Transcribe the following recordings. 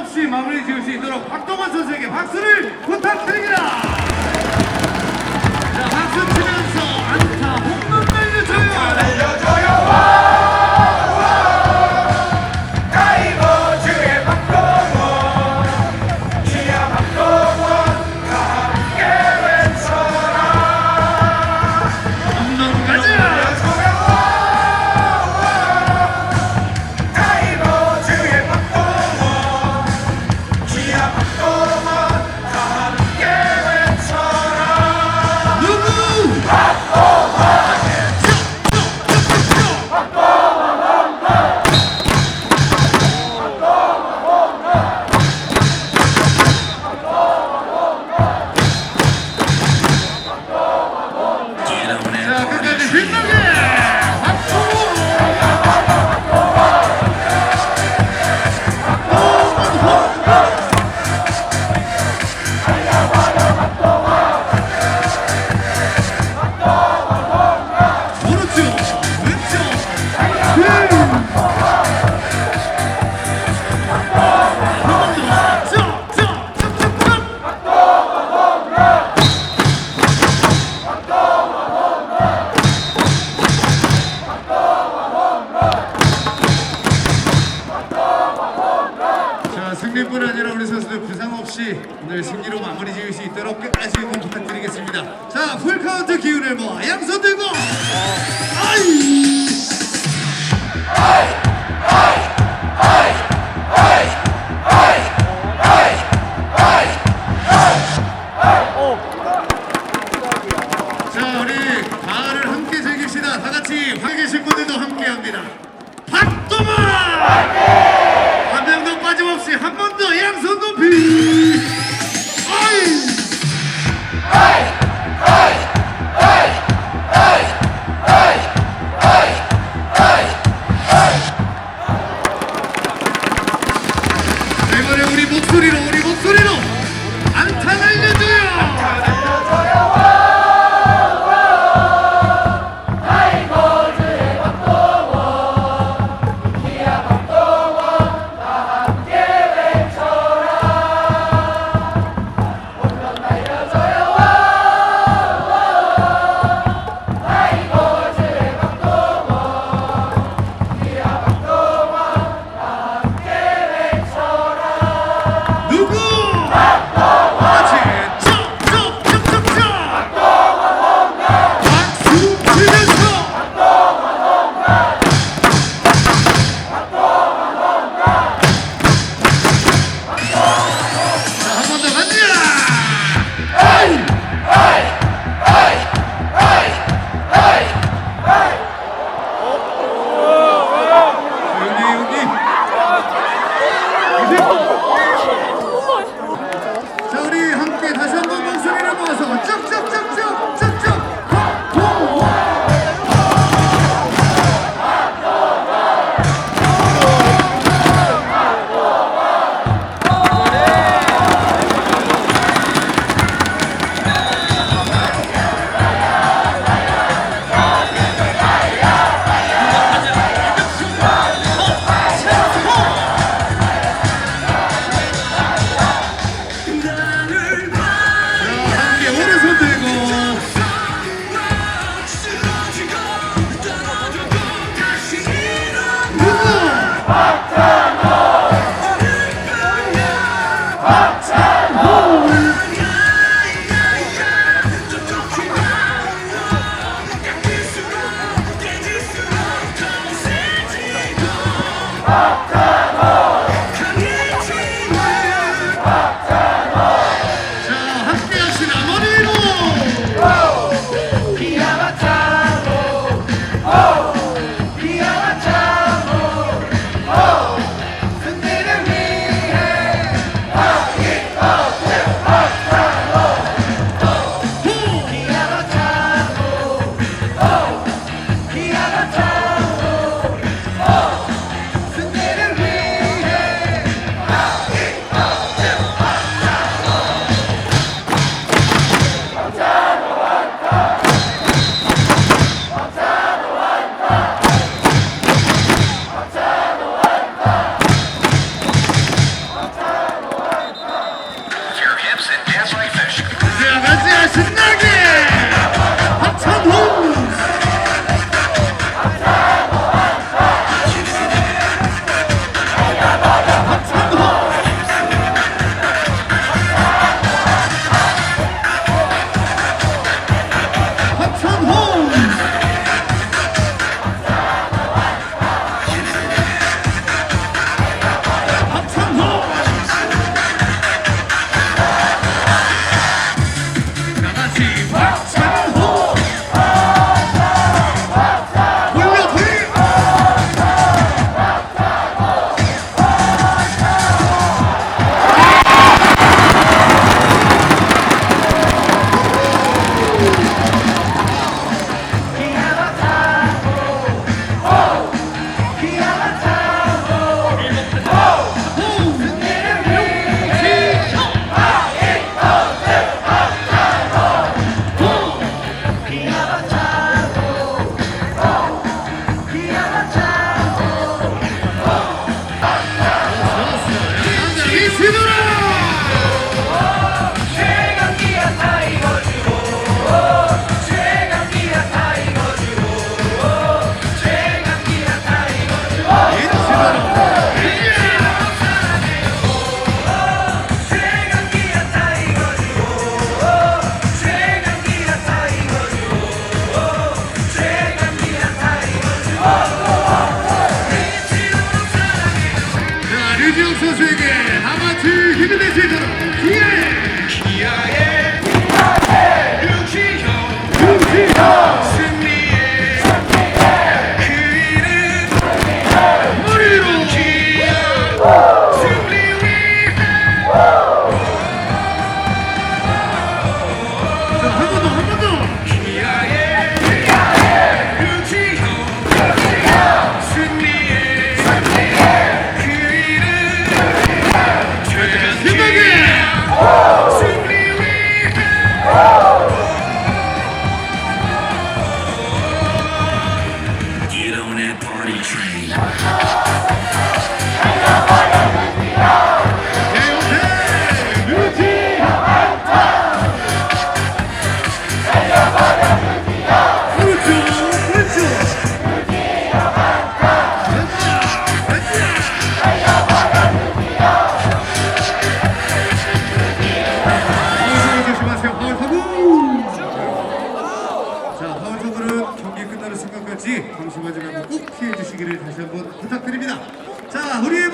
없이 마무리 지을 수 있도록 박동원 선수에게 박수를 부탁드립니다. 모두도 함께합니다. 박도만! 한 명도 빠짐없이 한 번 더 양손 높이! 어이! 어이! 어이!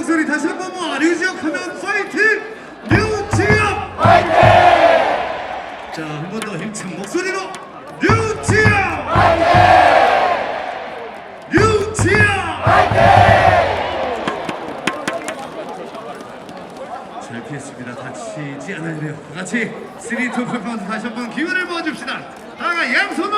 목소리 다시 한번 모아 류지혁 하면 파이팅! 류지혁! 파이팅! 자, 한 번 더 힘찬 목소리로 류지혁! 파이팅! 류지혁! 잘 피했습니다. 다치지 않으려요. 다 같이 3, 2, 8 카운트 다시 한 번 기운을 모아줍시다. 다가 양손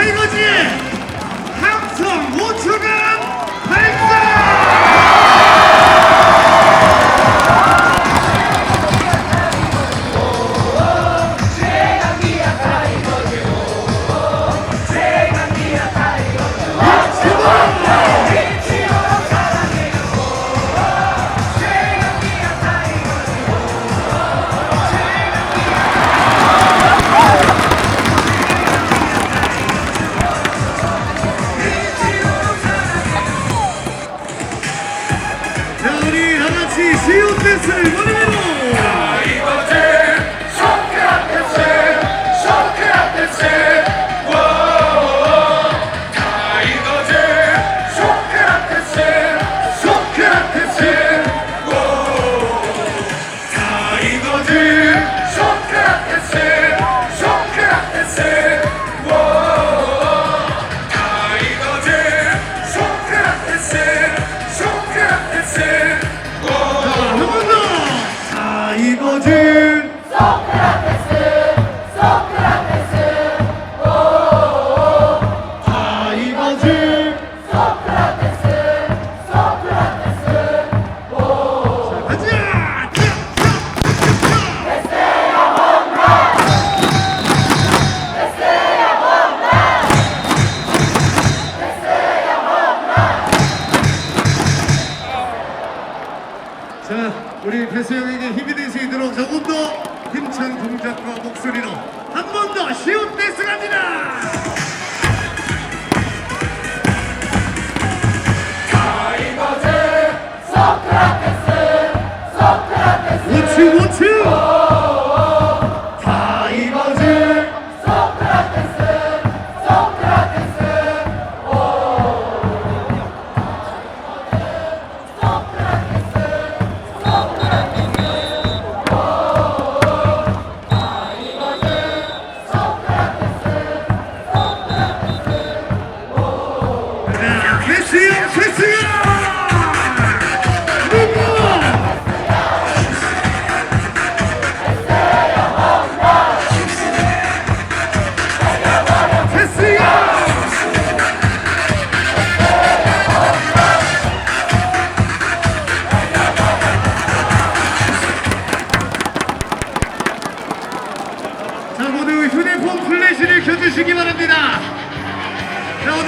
저희 거지! 함성 5초가! Nath Gil Terceiro. 힘찬 동작과 목소리로 한 번 더 쉬운 댄스 갑니다! 우측 Sing!